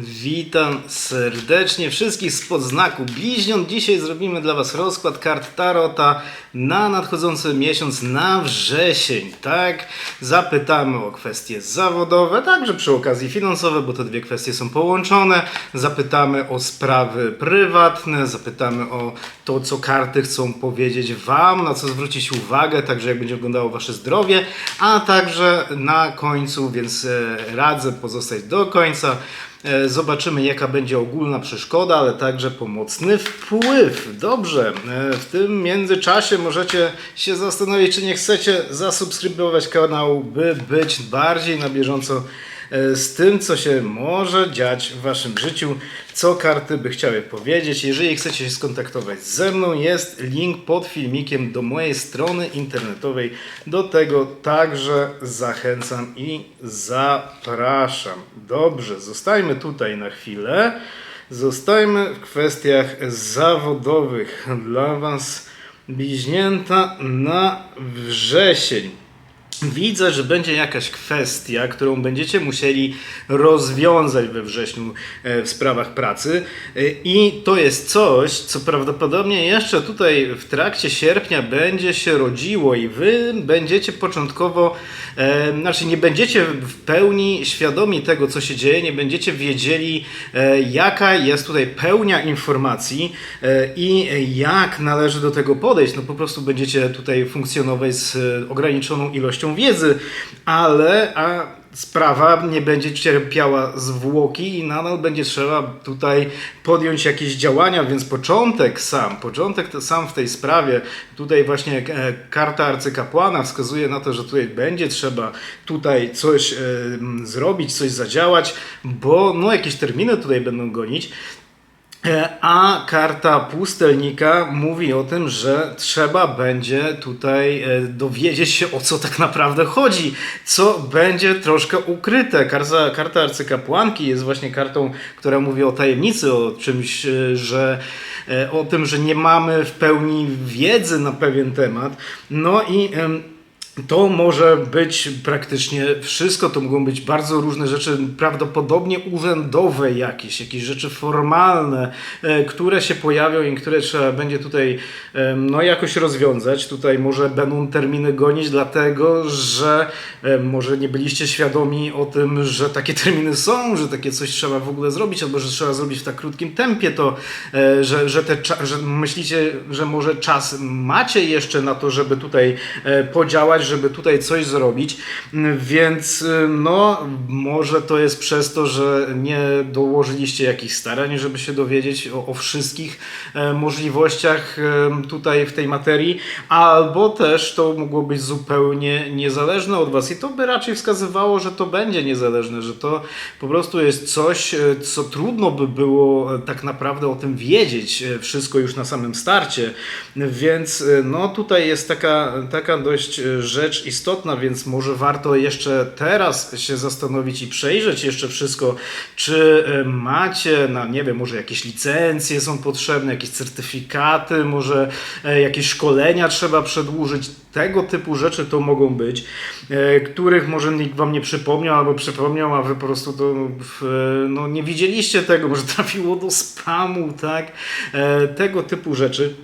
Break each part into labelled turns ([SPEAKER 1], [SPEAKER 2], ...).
[SPEAKER 1] Witam serdecznie wszystkich spod znaku bliźniąt. Dzisiaj zrobimy dla Was rozkład kart Tarota na nadchodzący miesiąc na wrzesień. Tak, zapytamy o kwestie zawodowe, także przy okazji finansowe, bo te dwie kwestie są połączone. Zapytamy o sprawy prywatne, zapytamy o to, co karty chcą powiedzieć Wam, na co zwrócić uwagę, także jak będzie wyglądało Wasze zdrowie, a także na końcu, więc e, radzę pozostać do końca. E, Zobaczymy, jaka będzie ogólna przeszkoda, ale także pomocny wpływ. Dobrze, e, w tym międzyczasie możecie się zastanowić, czy nie chcecie zasubskrybować kanał, by być bardziej na bieżąco z tym, co się może dziać w Waszym życiu, co karty by chciały powiedzieć. Jeżeli chcecie się skontaktować ze mną, jest link pod filmikiem do mojej strony internetowej. Do tego także zachęcam i zapraszam. Dobrze, zostajmy tutaj na chwilę. Zostajmy w kwestiach zawodowych dla Was bliźnięta na wrzesień. Widzę, że będzie jakaś kwestia, którą będziecie musieli rozwiązać we wrześniu e, w sprawach pracy. E, I to jest coś, co prawdopodobnie jeszcze tutaj w trakcie sierpnia będzie się rodziło, i wy będziecie początkowo, e, znaczy nie będziecie w pełni świadomi tego, co się dzieje, nie będziecie wiedzieli, jaka jest tutaj pełnia informacji i jak należy do tego podejść. No po prostu będziecie tutaj funkcjonować z ograniczoną ilością wiedzy, ale a sprawa nie będzie cierpiała zwłoki i nadal będzie trzeba tutaj podjąć jakieś działania, więc początek sam, początek to sam w tej sprawie, tutaj właśnie e, karta arcykapłana wskazuje na to, że tutaj będzie trzeba tutaj coś e, zrobić, coś zadziałać, bo no jakieś terminy tutaj będą gonić. A karta pustelnika mówi o tym, że trzeba będzie tutaj e, dowiedzieć się o co tak naprawdę chodzi, co będzie troszkę ukryte. Karta, karta arcykapłanki jest właśnie kartą, która mówi o tajemnicy, o czymś, e, że e, o tym, że nie mamy w pełni wiedzy na pewien temat. No i to może być praktycznie wszystko, to mogą być bardzo różne rzeczy, prawdopodobnie urzędowe jakieś, jakieś rzeczy formalne, e, które się pojawią i które trzeba będzie tutaj em, no, jakoś rozwiązać. Tutaj może będą terminy gonić, dlatego że e, może nie byliście świadomi o tym, że takie terminy są, że takie coś trzeba w ogóle zrobić, albo że trzeba zrobić w tak krótkim tempie, to e, że, że, te, że myślicie, że może czas macie jeszcze na to, żeby tutaj e, podziałać, żeby tutaj coś zrobić, więc y, no może to jest przez to, że nie dołożyliście jakichś starań, żeby się dowiedzieć o, o wszystkich e, możliwościach e, tutaj w tej materii, albo też to mogło być zupełnie niezależne od was. I to by raczej wskazywało, że to będzie niezależne, że to po prostu jest coś, e, co trudno by było tak naprawdę o tym wiedzieć wszystko już na samym starcie, więc no tutaj jest taka, taka dość rzecz istotna, więc może warto jeszcze teraz się zastanowić i przejrzeć jeszcze wszystko, czy e, macie, na nie wiem, może jakieś licencje są potrzebne, jakieś certyfikaty, może e, jakieś szkolenia trzeba przedłużyć, tego typu rzeczy to mogą być, e, których może nikt wam nie przypomniał albo przypomniał, a wy po prostu to e, no, nie widzieliście tego, może trafiło do spamu, tak? Tego typu rzeczy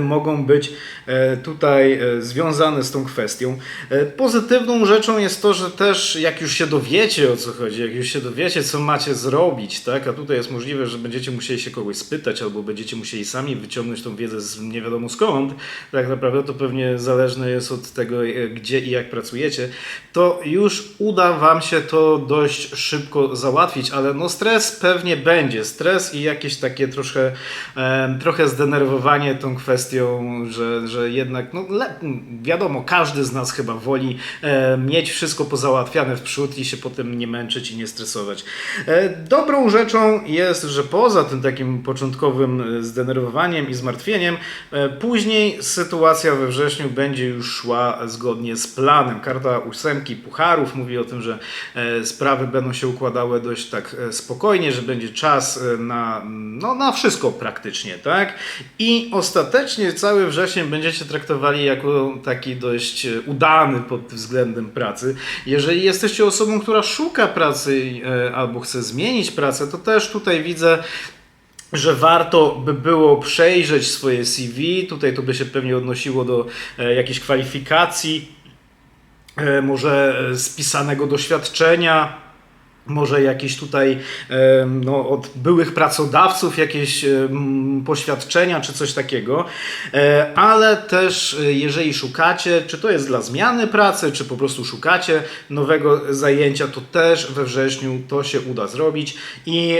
[SPEAKER 1] mogą być e, tutaj e, związane z tą kwestią. E, Pozytywną rzeczą jest to, że też jak już się dowiecie o co chodzi, jak już się dowiecie, co macie zrobić, tak, a tutaj jest możliwe, że będziecie musieli się kogoś spytać, albo będziecie musieli sami wyciągnąć tą wiedzę z nie wiadomo skąd, tak naprawdę to pewnie zależne jest od tego, e, gdzie i jak pracujecie, to już uda Wam się to dość szybko załatwić, ale no stres pewnie będzie, stres i jakieś takie troszkę, trochę zdenerwowanie tą kwestią, że, że jednak, no wiadomo, każdy z nas chyba woli e, mieć wszystko pozałatwiane w przód i się potem nie męczyć i nie stresować. E, dobrą rzeczą jest, że poza tym takim początkowym e, zdenerwowaniem i zmartwieniem, e, później sytuacja we wrześniu będzie już szła zgodnie z planem. Karta ósemki pucharów mówi o tym, że e, sprawy będą się układały dość tak e, spokojnie, że będzie czas na, no, na wszystko praktycznie, tak? I ostatecznie ostatecznie cały wrzesień będziecie traktowali jako taki dość e, udany pod względem pracy. Jeżeli jesteście osobą, która szuka pracy e, albo chce zmienić pracę, to też tutaj widzę że warto by było przejrzeć swoje CV. Tutaj to by się pewnie odnosiło do e, jakichś kwalifikacji, może spisanego doświadczenia. Może jakieś tutaj no, od byłych pracodawców jakieś poświadczenia czy coś takiego, E, ale też e, jeżeli szukacie, czy to jest dla zmiany pracy, czy po prostu szukacie nowego zajęcia, to też we wrześniu to się uda zrobić. I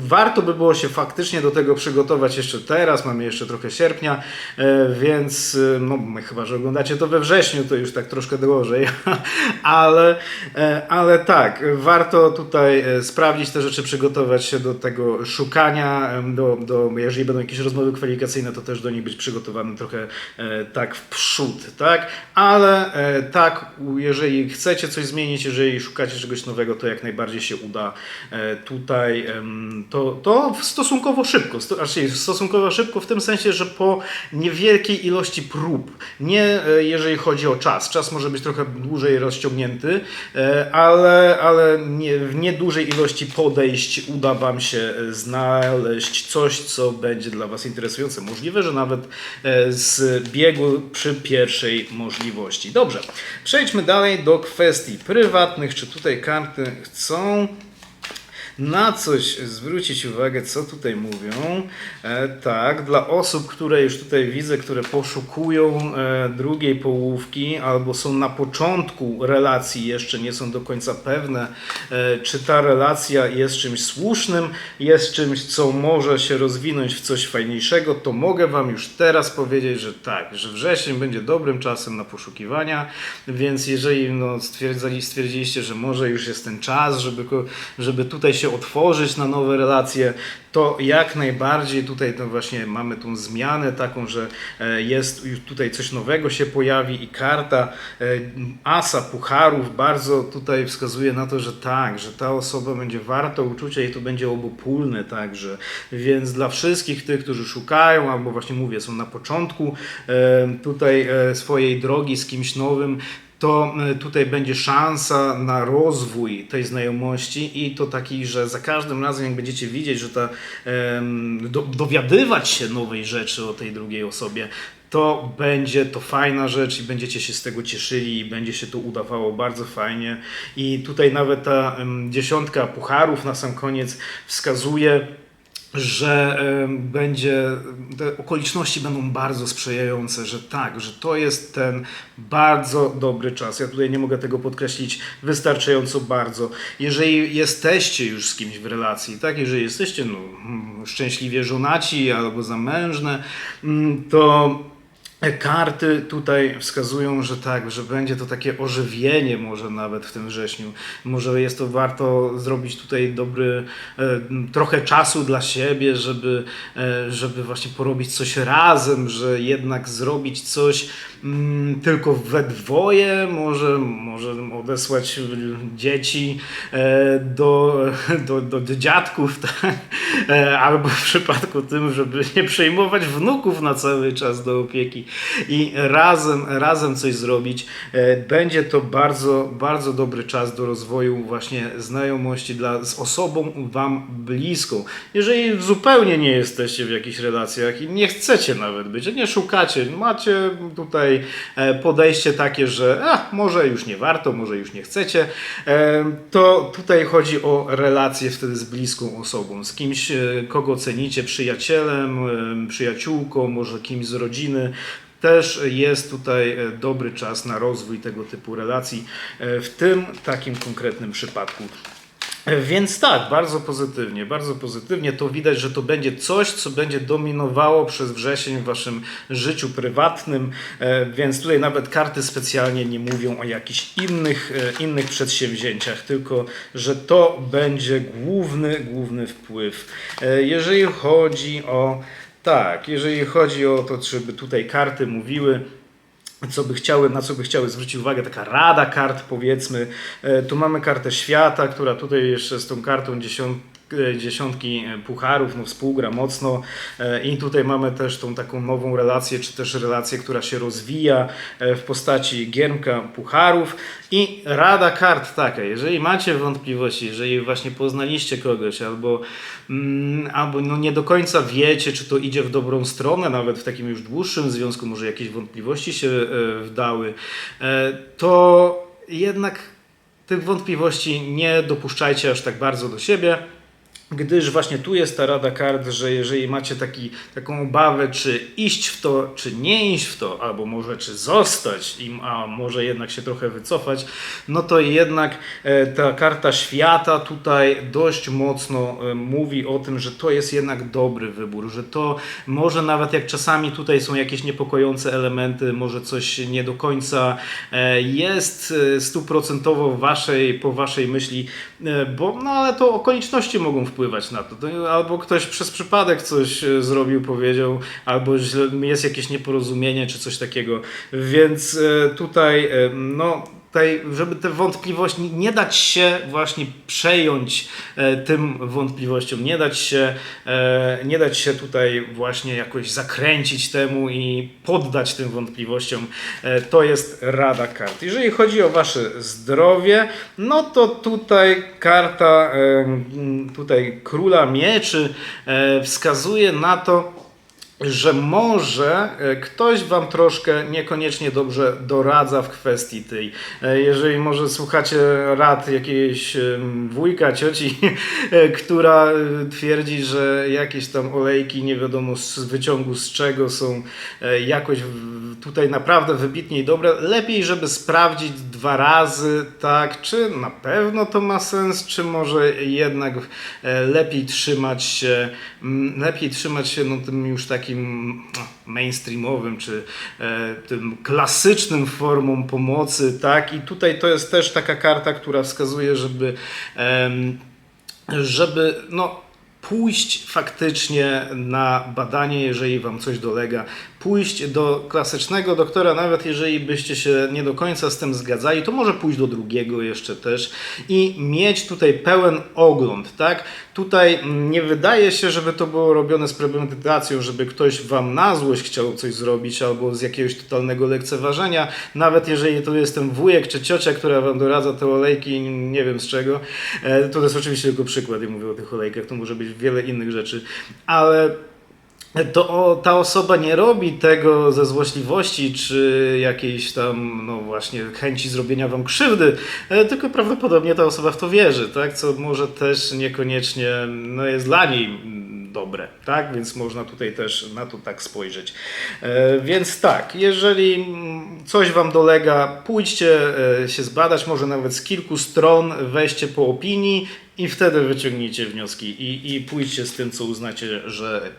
[SPEAKER 1] warto by było się faktycznie do tego przygotować jeszcze teraz, mamy jeszcze trochę sierpnia, e, więc no, chyba, że oglądacie to we wrześniu, to już tak troszkę drożej, ale, ale tak, warto tutaj e, sprawdzić te rzeczy, przygotować się do tego szukania, do, do, jeżeli będą jakieś rozmowy kwalifikacyjne, to też do nich być przygotowanym trochę e, tak w przód, tak? Ale e, tak, jeżeli chcecie coś zmienić, jeżeli szukacie czegoś nowego, to jak najbardziej się uda tutaj to, to stosunkowo szybko, znaczy stosunkowo szybko w tym sensie, że po niewielkiej ilości prób, nie jeżeli chodzi o czas, czas może być trochę dłużej rozciągnięty, ale, ale nie, w niedużej ilości podejść uda Wam się e, znaleźć coś, co będzie dla Was interesujące. Możliwe, że nawet e, z biegu przy pierwszej możliwości. Dobrze, przejdźmy dalej do kwestii prywatnych. Czy tutaj karty chcą na coś zwrócić uwagę, co tutaj mówią. E, tak, dla osób, które już tutaj widzę, które poszukują e, drugiej połówki albo są na początku relacji, jeszcze nie są do końca pewne, e, czy ta relacja jest czymś słusznym, jest czymś, co może się rozwinąć w coś fajniejszego, to mogę Wam już teraz powiedzieć, że tak, że wrzesień będzie dobrym czasem na poszukiwania, więc jeżeli no, stwierdziliście, że może już jest ten czas, żeby, żeby tutaj się otworzyć na nowe relacje, to jak najbardziej tutaj to właśnie mamy tą zmianę taką, że e, jest tutaj coś nowego się pojawi i karta e, asa pucharów bardzo tutaj wskazuje na to, że tak, że ta osoba będzie warta uczucia i to będzie obopólne także, więc dla wszystkich tych, którzy szukają albo właśnie mówię, są na początku e, tutaj swojej drogi z kimś nowym, to e, tutaj będzie szansa na rozwój tej znajomości i to taki, że za każdym razem jak będziecie widzieć, że ta, do, dowiadywać się nowej rzeczy o tej drugiej osobie, to będzie to fajna rzecz i będziecie się z tego cieszyli i będzie się to udawało bardzo fajnie. I tutaj nawet ta dziesiątka pucharów na sam koniec wskazuje, że będzie, te okoliczności będą bardzo sprzyjające, że tak, że to jest ten bardzo dobry czas. Ja tutaj nie mogę tego podkreślić wystarczająco bardzo. Jeżeli jesteście już z kimś w relacji, tak, jeżeli jesteście no, mm, szczęśliwie żonaci albo zamężne, mm, to Karty tutaj wskazują, że tak, że będzie to takie ożywienie może nawet w tym wrześniu. Może jest to warto zrobić tutaj dobry e, trochę czasu dla siebie, żeby, e, żeby właśnie porobić coś razem, że jednak zrobić coś mm, tylko we dwoje, może, może odesłać dzieci e, do, do, do, do dziadków, tak? Albo w przypadku tym, żeby nie przejmować wnuków na cały czas do opieki i razem, razem coś zrobić. E, Będzie to bardzo, bardzo dobry czas do rozwoju właśnie znajomości dla, z osobą Wam bliską. Jeżeli zupełnie nie jesteście w jakichś relacjach i nie chcecie nawet być, nie szukacie, macie tutaj e, podejście takie, że a, może już nie warto, może już nie chcecie, e, to tutaj chodzi o relacje wtedy z bliską osobą, z kimś, kogo cenicie, przyjacielem, przyjaciółką, może kimś z rodziny. Też jest tutaj e, dobry czas na rozwój tego typu relacji, e, w tym takim konkretnym przypadku. E, Więc tak, bardzo pozytywnie, bardzo pozytywnie. To widać, że to będzie coś, co będzie dominowało przez wrzesień w waszym życiu prywatnym, więc tutaj nawet karty specjalnie nie mówią o jakichś innych, innych przedsięwzięciach, tylko że to będzie główny, główny wpływ. Jeżeli chodzi o tak, jeżeli chodzi o to, żeby tutaj karty mówiły, co by chciały, na co by chciały zwrócić uwagę, taka rada kart powiedzmy. E, Tu mamy kartę świata, która tutaj jeszcze z tą kartą dziesiąt, e, dziesiątki e, pucharów, no współgra mocno. E, i tutaj mamy też tą taką nową relację, czy też relację, która się rozwija e, w postaci giermka pucharów. I rada kart taka, jeżeli macie wątpliwości, jeżeli właśnie poznaliście kogoś albo, mm, albo no nie do końca wiecie, czy to idzie w dobrą stronę, nawet w takim już dłuższym związku, może jakieś wątpliwości się e, wdały, e, to jednak tych wątpliwości nie dopuszczajcie aż tak bardzo do siebie. Gdyż właśnie tu jest ta rada kart, że jeżeli macie taki, taką obawę, czy iść w to, czy nie iść w to, albo może czy zostać, a może jednak się trochę wycofać, no to jednak e, ta karta świata tutaj dość mocno e, mówi o tym, że to jest jednak dobry wybór, że to może nawet jak czasami tutaj są jakieś niepokojące elementy, może coś nie do końca e, jest stuprocentowo waszej, po waszej myśli, bo no ale to okoliczności mogą wpływać na to. Albo ktoś przez przypadek coś e, zrobił, powiedział, albo jest jakieś nieporozumienie czy coś takiego. Więc e, tutaj e, no tutaj, żeby te wątpliwości, nie dać się właśnie przejąć e, tym wątpliwościom, nie dać się, e, nie dać się tutaj właśnie jakoś zakręcić temu i poddać tym wątpliwościom, e, to jest rada kart. Jeżeli chodzi o wasze zdrowie, no to tutaj karta tutaj króla mieczy wskazuje na to, że może e, ktoś wam troszkę niekoniecznie dobrze doradza w kwestii tej. E, Jeżeli może słuchacie rad jakiejś wujka, cioci, e, która twierdzi, że jakieś tam olejki nie wiadomo z wyciągu z czego są jakoś tutaj naprawdę wybitnie i dobre, lepiej żeby sprawdzić dwa razy, tak, czy na pewno to ma sens, czy może jednak e, lepiej trzymać się, lepiej trzymać się no, tym już takim no, mainstreamowym, czy e, tym klasycznym formom pomocy, tak, i tutaj to jest też taka karta, która wskazuje, żeby żeby no, pójść faktycznie na badanie, jeżeli Wam coś dolega, pójść do klasycznego doktora, nawet jeżeli byście się nie do końca z tym zgadzali, to może pójść do drugiego jeszcze też i mieć tutaj pełen ogląd, tak? Tutaj nie wydaje się, żeby to było robione z premedytacją, żeby ktoś Wam na złość chciał coś zrobić albo z jakiegoś totalnego lekceważenia, nawet jeżeli to jest ten wujek czy ciocia, która Wam doradza te olejki, nie wiem z czego, e, to jest oczywiście tylko przykład, ja mówię o tych olejkach, to może być wiele innych rzeczy, ale to ta osoba nie robi tego ze złośliwości czy jakiejś tam, no właśnie, chęci zrobienia wam krzywdy, e, tylko prawdopodobnie ta osoba w to wierzy, tak? Co może też niekoniecznie no, jest dla niej mm, dobre, tak? Więc można tutaj też na to tak spojrzeć. E, więc tak, jeżeli mm, coś wam dolega, pójdźcie e, się zbadać, może nawet z kilku stron, weźcie po opinii i wtedy wyciągnijcie wnioski i, i pójdźcie z tym, co uznacie, że,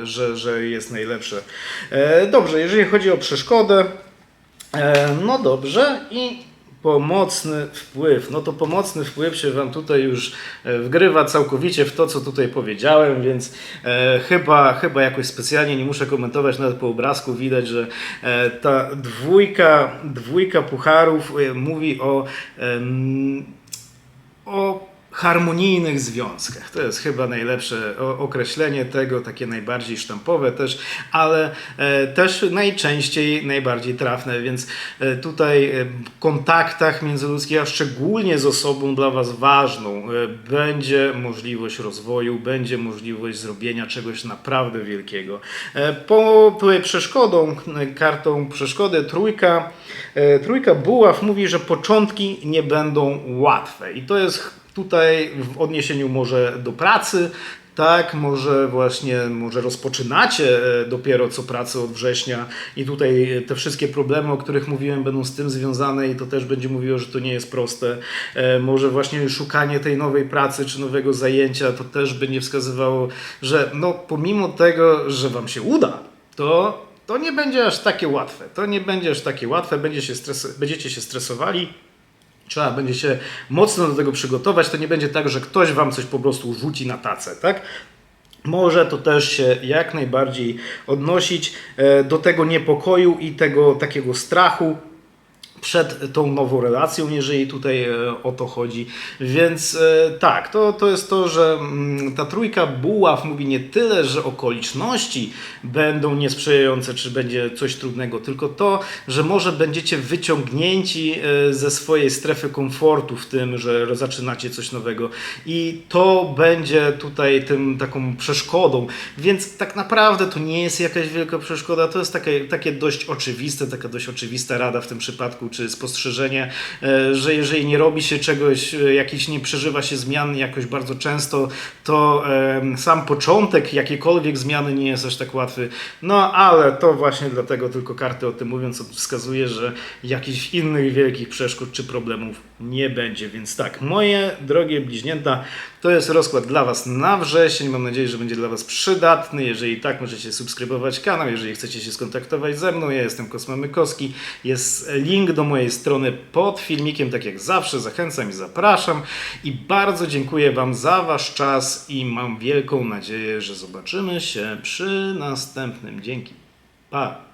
[SPEAKER 1] e, że, że jest najlepsze. E, Dobrze, jeżeli chodzi o przeszkodę, e, no dobrze i pomocny wpływ. No to pomocny wpływ się Wam tutaj już wgrywa całkowicie w to, co tutaj powiedziałem, więc chyba, chyba jakoś specjalnie nie muszę komentować, nawet po obrazku widać, że ta dwójka, dwójka pucharów mówi o, o harmonijnych związkach. To jest chyba najlepsze określenie tego, takie najbardziej sztampowe też, ale e, też najczęściej najbardziej trafne, więc e, tutaj e, w kontaktach międzyludzkich, a szczególnie z osobą dla Was ważną, będzie możliwość rozwoju, będzie możliwość zrobienia czegoś naprawdę wielkiego. Po przeszkodą, kartą przeszkody trójka, trójka buław mówi, że początki nie będą łatwe i to jest tutaj w odniesieniu może do pracy, tak, może właśnie, może rozpoczynacie e, dopiero co pracę od września i tutaj e, te wszystkie problemy, o których mówiłem, będą z tym związane i to też będzie mówiło, że to nie jest proste. E, Może właśnie szukanie tej nowej pracy czy nowego zajęcia, to też będzie wskazywało, że no pomimo tego, że Wam się uda, to, to nie będzie aż takie łatwe. To nie będzie aż takie łatwe, będzie się stres, będziecie się stresowali. Trzeba będzie się mocno do tego przygotować. To nie będzie tak, że ktoś wam coś po prostu rzuci na tacę, tak? Może to też się jak najbardziej odnosić e, do tego niepokoju i tego takiego strachu przed tą nową relacją, jeżeli tutaj e, o to chodzi. Więc e, tak, to, to jest to, że mm, ta trójka buław mówi nie tyle, że okoliczności będą niesprzyjające, czy będzie coś trudnego, tylko to, że może będziecie wyciągnięci e, ze swojej strefy komfortu w tym, że zaczynacie coś nowego i to będzie tutaj tym taką przeszkodą. Więc tak naprawdę to nie jest jakaś wielka przeszkoda, to jest takie, takie dość oczywiste, taka dość oczywista rada w tym przypadku, czy spostrzeżenie, e, że jeżeli nie robi się czegoś, e, jakiś nie przeżywa się zmian jakoś bardzo często, to sam początek jakiejkolwiek zmiany nie jest aż tak łatwy. No ale to właśnie dlatego tylko karty o tym mówią, co wskazuje, że jakichś innych wielkich przeszkód czy problemów nie będzie. Więc tak, moje drogie bliźnięta, to jest rozkład dla Was na wrzesień. Mam nadzieję, że będzie dla Was przydatny. Jeżeli tak, możecie subskrybować kanał. Jeżeli chcecie się skontaktować ze mną, ja jestem Kosma Mykowski. Jest link do mojej strony pod filmikiem, tak jak zawsze. Zachęcam i zapraszam. I bardzo dziękuję Wam za Wasz czas i mam wielką nadzieję, że zobaczymy się przy następnym. Dzięki. Pa!